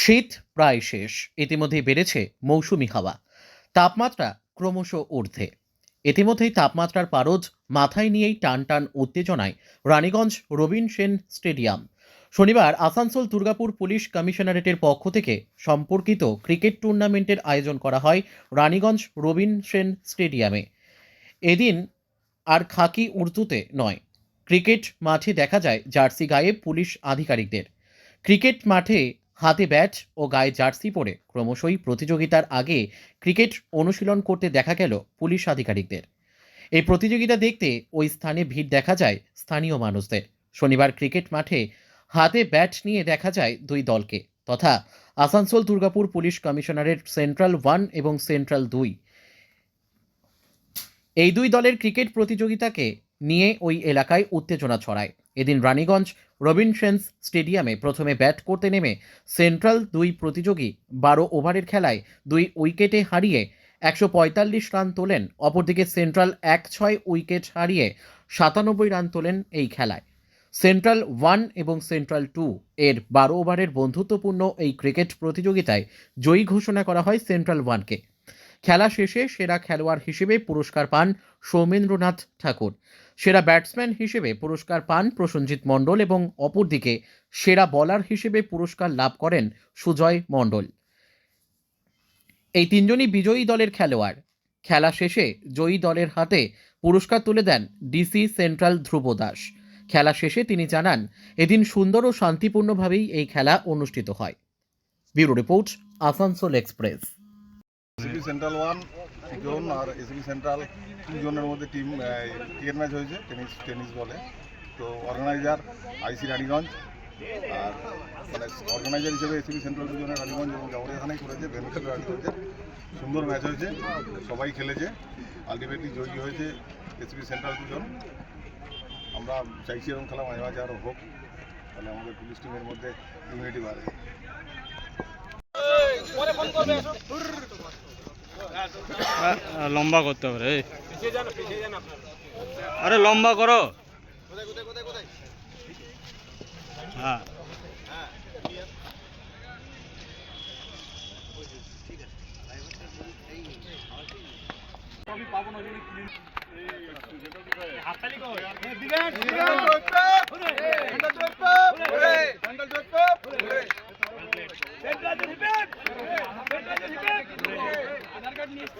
শীত প্রায় শেষ। ইতিমধ্যেই বেড়েছে মৌসুমি হাওয়া। তাপমাত্রা ক্রমশ ঊর্ধ্বে। ইতিমধ্যেই তাপমাত্রার পারদ মাথায় নিয়েই টান টান উত্তেজনায় রানীগঞ্জ রবীন সেন স্টেডিয়াম। শনিবার আসানসোল দুর্গাপুর পুলিশ কমিশনারেটের পক্ষ থেকে সম্পর্কিত ক্রিকেট টুর্নামেন্টের আয়োজন করা হয় রানীগঞ্জ রবীন সেন স্টেডিয়ামে। এদিন আর খাকি উর্দুতে নয়। ক্রিকেট মাঠে দেখা যায় জার্সি গায়ে পুলিশ আধিকারিকদের। ক্রিকেট মাঠে হাতে ব্যাট ও গায়ে জার্সি পরে ক্রমশই প্রতিযোগিতার আগে ক্রিকেট অনুশীলন করতে দেখা গেল পুলিশ আধিকারিকদের। এই প্রতিযোগিতা দেখতে ওই স্থানে ভিড় দেখা যায় স্থানীয় মানুষদের। শনিবার ক্রিকেট মাঠে হাতে ব্যাট নিয়ে দেখা যায় দুই দলকে, তথা আসানসোল দুর্গাপুর পুলিশ কমিশনারের সেন্ট্রাল ওয়ান এবং সেন্ট্রাল দুই। এই দুই দলের ক্রিকেট প্রতিযোগিতাকে নিয়ে ওই এলাকায় উত্তেজনা ছড়ায়। এদিন রানীগঞ্জ রবিনসেন্স স্টেডিয়ামে প্রথমে ব্যাট করতে নেমে সেন্ট্রাল দুই প্রতিযোগী বারো ওভারের খেলায় দুই উইকেটে হারিয়ে একশো পঁয়তাল্লিশ রান তোলেন। অপরদিকে সেন্ট্রাল এক ছয় উইকেট হারিয়ে সাতানব্বই রান তোলেন এই খেলায়। সেন্ট্রাল ওয়ান এবং সেন্ট্রাল টু এর বারো ওভারের বন্ধুত্বপূর্ণ এই ক্রিকেট প্রতিযোগিতায় জয়ী ঘোষণা করা হয় সেন্ট্রাল ওয়ানকে। খেলা শেষে সেরা খেলোয়াড় হিসেবে পুরস্কার পান সৌমেন্দ্রনাথ ঠাকুর। সেরা ব্যাটসম্যান হিসেবে পুরস্কার পান প্রসঞ্জিৎ মণ্ডল এবং অপরদিকে সেরা বলার হিসেবে পুরস্কার লাভ করেন সুজয় মণ্ডল। এই তিনজনই বিজয়ী দলের খেলোয়াড়। খেলা শেষে জয়ী দলের হাতে পুরস্কার তুলে দেন ডিসি সেন্ট্রাল ধ্রুব দাস। খেলা শেষে তিনি জানান, এদিন সুন্দর ও শান্তিপূর্ণভাবেই এই খেলা অনুষ্ঠিত হয়। Bureau report, Asansol express. Central one zone আর এসিপি সেন্ট্রাল টু জোনের মধ্যে টিম ক্রিকেট ম্যাচ হয়েছে, টেনিস টেনিস বলে। তো অর্গানাইজার আইসি রানীগঞ্জ আর মানে অর্গানাইজার হিসেবে এসিপি সেন্ট্রাল টু জোনের রানীগঞ্জ এবং জামরিয়াখানাই করেছে বেনিফিট রানীগঞ্জের সুন্দর ম্যাচ হয়েছে, সবাই খেলেছে আলটিমেটলি জয়ী হয়েছে এসিপি সেন্ট্রাল টু জোন আমরা চাইছি এরকম খেলা মাঝে মাঝে আরও হোক, তাহলে আমাদের পুলিশ টিমের মধ্যে ইমিউনিটি বাড়ে। লম্বা করতে হবে রে। আরে লম্বা করো। হ্যাঁ। হ্যাঁ।, হ্যাঁ। લિસ્ટ